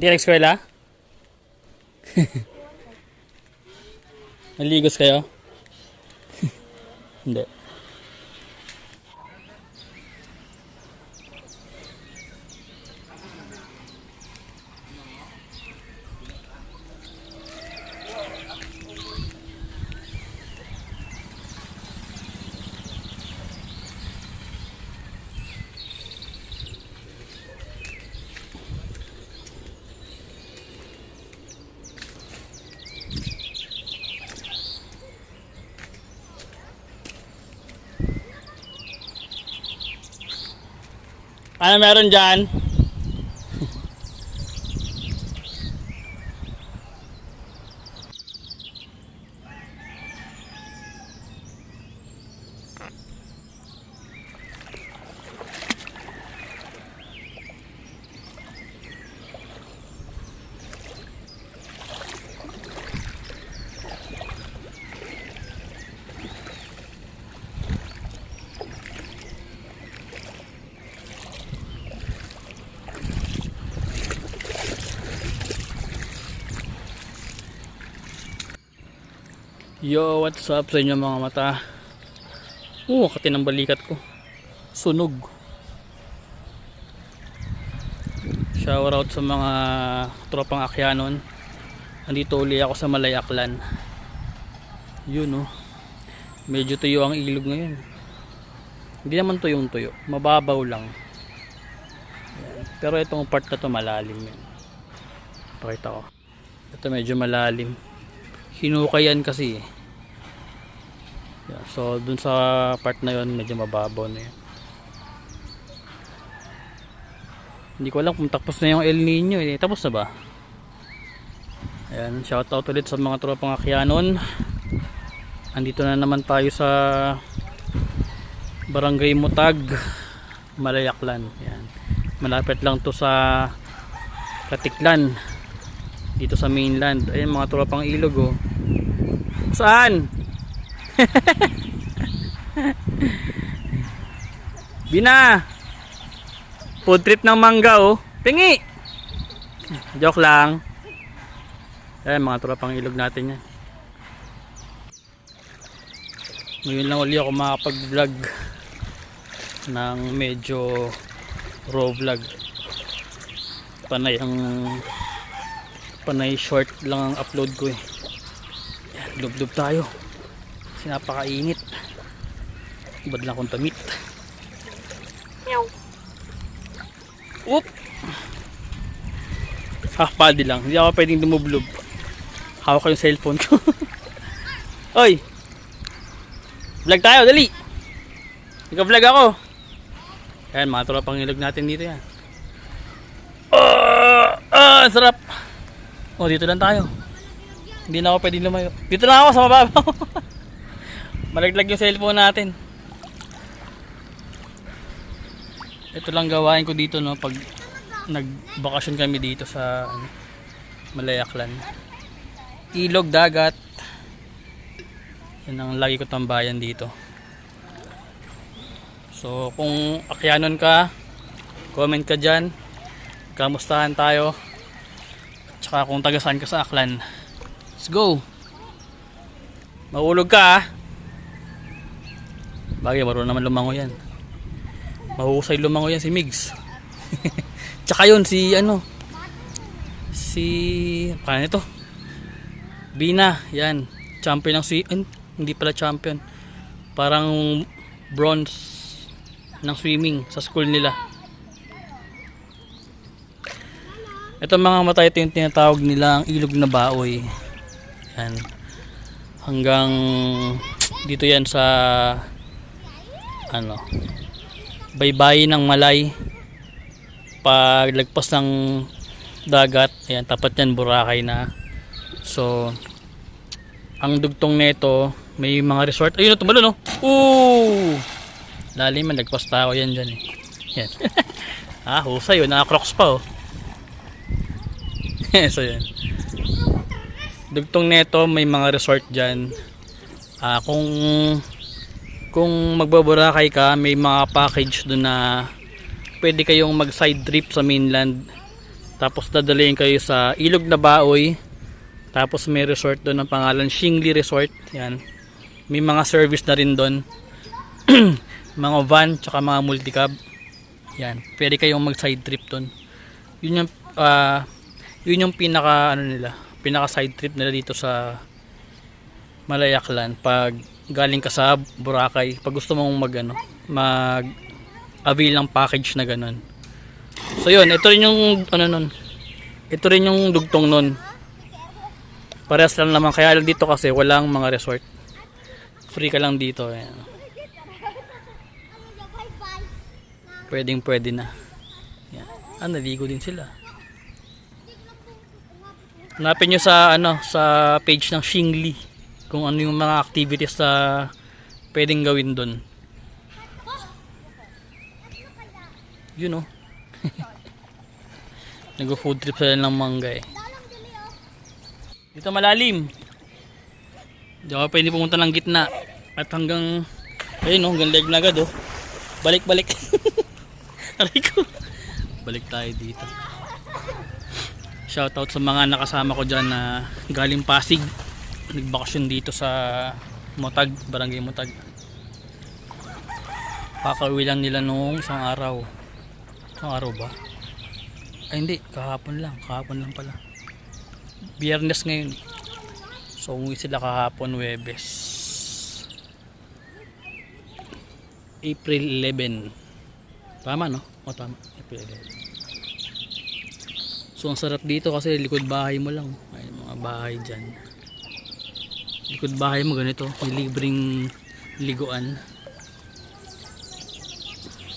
Hindi ka nag-eskwela? Naligos kayo? Hindi. Ano meron dyan? Yo, what's up sa inyo mga mata? Oo, kati ng balikat ko. Sunog. Shower out sa mga tropang akyanon. Andito uli ako sa Malayaklan. Yun oh. Medyo tuyo ang ilog ngayon. Hindi naman tuyong tuyo. Mababaw lang. Yan. Pero itong part na to malalim yun. Pakita ko. Ito medyo malalim hinukayan kasi eh. Yeah, so dun sa part na yon medyo mababaw na yun. Hindi ko alam kung tapos na yung El Nino eh. tapos na ba? Ayan shout out ulit sa mga tropang akyanon andito na naman tayo sa Barangay Mutag Malayaklan. Yan. malapit lang to sa Katiklan. Dito sa mainland. Ayun mga tropang ilog oh saan? Bina. Food trip ng mangga oh. Tingi. Joke lang. Ayun mga tropang ilog natin yan. Ngayon lang uli ako makapag vlog ng medyo raw vlog. Panay ang panay short lang ang upload ko eh yan lub-lub tayo. Kasi napakainit. Bad lang akong tamit meow. Whoop half body lang. Hindi ako pwedeng dumublob hawak ko yung cellphone ko. Oy! Vlog tayo dali! Ikaw vlog ako. Yan mga tropang ilog natin dito yan. Ah, ah, sarap. Oh, dito lang tayo. Hindi na ako pwedeng lumayo. Dito lang ako sa mababaw. Malaglag yung cellphone natin. Ito lang gawain ko dito no pag nagbakasyon kami dito sa ano, Malayaklan. Ilog, dagat. Yan ang lagi ko tambayan dito. So, kung akyanon ka, comment ka dyan. Kamustahan tayo. Tsaka kung taga saan ka sa Aklan. Let's go. Mahulog ka ah. Bagay, marunong naman lumango yan. Mahusay lumango yan si Migs. Tsaka yun si ano. Si... Paano ito? Bina. Yan. Champion ng eh, Hindi pala champion. Parang bronze ng swimming sa school nila. Ito mga mata ito yung tinatawag nilang ilog na baoy. Yan. Hanggang dito yan sa ano baybayin ng Malay. Paglagpas ng dagat, ayan tapat yan Boracay na. So ang dugtong nito may mga resort. Ayun tumalo no. Ooh! Lalim man nagpas tao yan diyan. eh. Yan. ah, husay yun. Naka-crocs pa oh. so yan. Dugtong neto may mga resort diyan. Ah, kung kung magbaborakay ka, may mga package doon na pwede kayong mag side trip sa mainland. Tapos dadalhin kayo sa Ilog na Baoy. Tapos may resort doon ng pangalan Shingli Resort. Yan. May mga service na rin doon. mga van tsaka mga multicab. Yan. Pwede kayong mag side trip doon. Yun yung ah, yun yung pinaka ano nila, pinaka side trip nila dito sa Malayaklan pag galing ka sa Boracay pag gusto mong mag ano, mag avail ng package na ganun. So yun, ito rin yung ano nun. Ito rin yung dugtong nun. Parehas lang naman kaya lang dito kasi walang mga resort. Free ka lang dito. Ayan. Pwedeng pwede na. Yan. Ah, naligo din sila. Hanapin nyo sa ano sa page ng Shingli kung ano yung mga activities na pwedeng gawin doon. Yun oh. Nag-food trip sila ng mangga eh. Dito malalim. Hindi ako pwede pumunta ng gitna. At hanggang, ayun oh, hanggang leg na agad oh. Balik, balik. Aray ko. Balik tayo dito. Shoutout sa mga nakasama ko dyan na galing Pasig. Nagbakasyon dito sa Motag, Barangay Motag. Pakauwi lang nila nung isang araw. Isang araw ba? Ay hindi, kahapon lang. Kahapon lang pala. Biyernes ngayon. So umuwi sila kahapon Webes. April 11. Tama no? O tama. April 11. So ang sarap dito kasi likod bahay mo lang. Ay mga bahay dyan. Likod bahay mo ganito. May libreng liguan.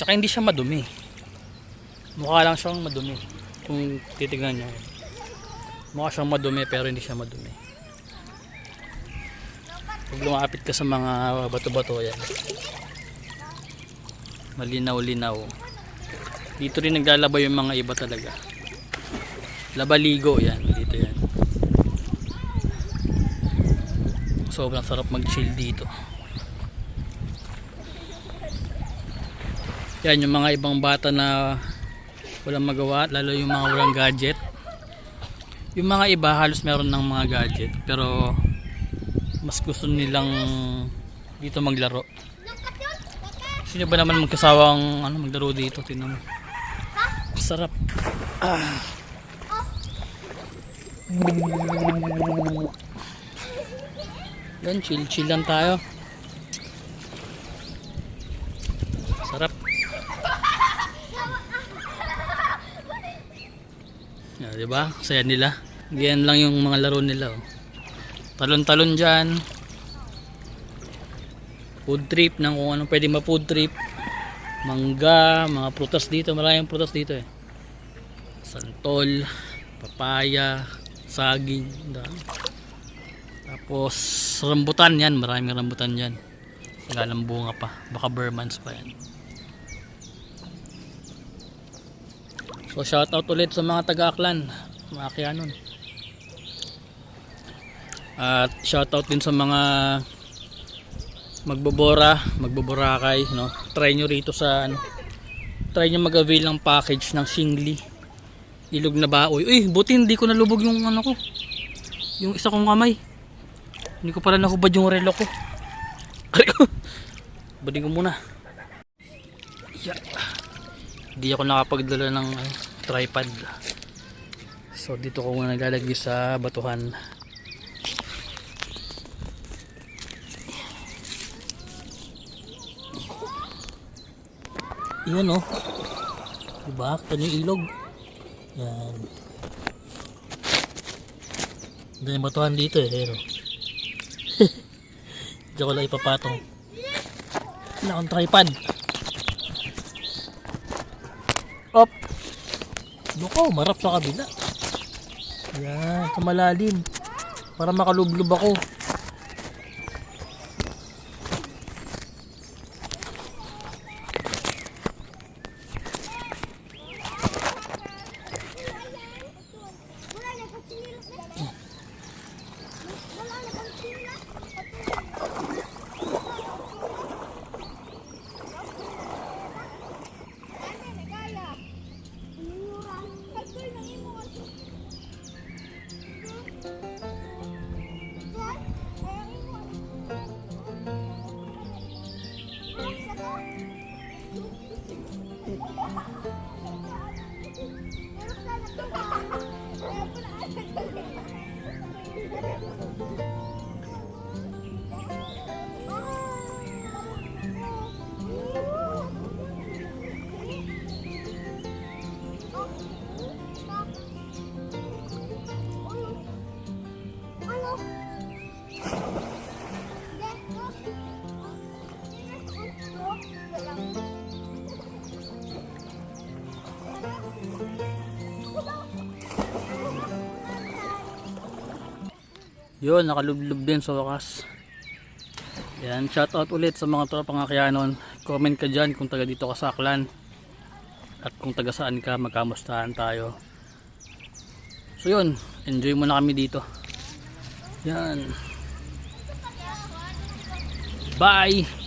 Tsaka hindi siya madumi. Mukha lang siyang madumi. Kung titignan nyo. Mukha siyang madumi pero hindi siya madumi. Pag lumapit ka sa mga bato-bato yan. Malinaw-linaw. Dito rin naglalaba yung mga iba talaga. Labaligo yan. Dito yan. Sobrang sarap mag-chill dito. Yan yung mga ibang bata na walang magawa. Lalo yung mga walang gadget. Yung mga iba halos meron ng mga gadget. Pero mas gusto nilang dito maglaro. Sino ba naman magkasawang ano, maglaro dito? Tingnan mo. Sarap. Ah. Yan, chill chill lang tayo. Sarap. Yeah, 'di ba? Saya nila. Ganyan lang yung mga laro nila. Oh. Talon-talon diyan. Food trip ng kung ano pwede ma-food trip. Mangga, mga prutas dito, maraming prutas dito eh. Santol, papaya, saging, dami. Tapos rambutan yan, maraming rambutan yan. Wala ng bunga pa, baka Burmans pa yan. So shout out ulit sa mga taga-Aklan, mga Akyanon. At shout out din sa mga magbobora, magboborakay, no. Try nyo rito sa ano. Try nyo mag-avail ng package ng Shingli. Ilog na baoy. Uy, buti hindi ko nalubog yung ano ko. Yung isa kong kamay. Hindi ko pala nahubad yung relo ko. Aray ko. Muna. Yeah. Hindi ako nakapagdala ng ano, tripod. So dito ko muna naglalagay sa batuhan. Yan oh. Diba? Ito yung ilog. Yan. Hindi yung batuhan dito eh. Pero. Diyan ko lang ipapatong. Akong tripod. Op. Buko, marap sa kabila. Yan, sa malalim. Para makalublob ako. Yun, nakalublob din sa wakas. Yan, shoutout ulit sa mga tropang akyanon. Comment ka dyan kung taga dito ka sa Aklan. At kung taga saan ka, magkamustahan tayo. So yun, enjoy muna kami dito. Yan. Bye!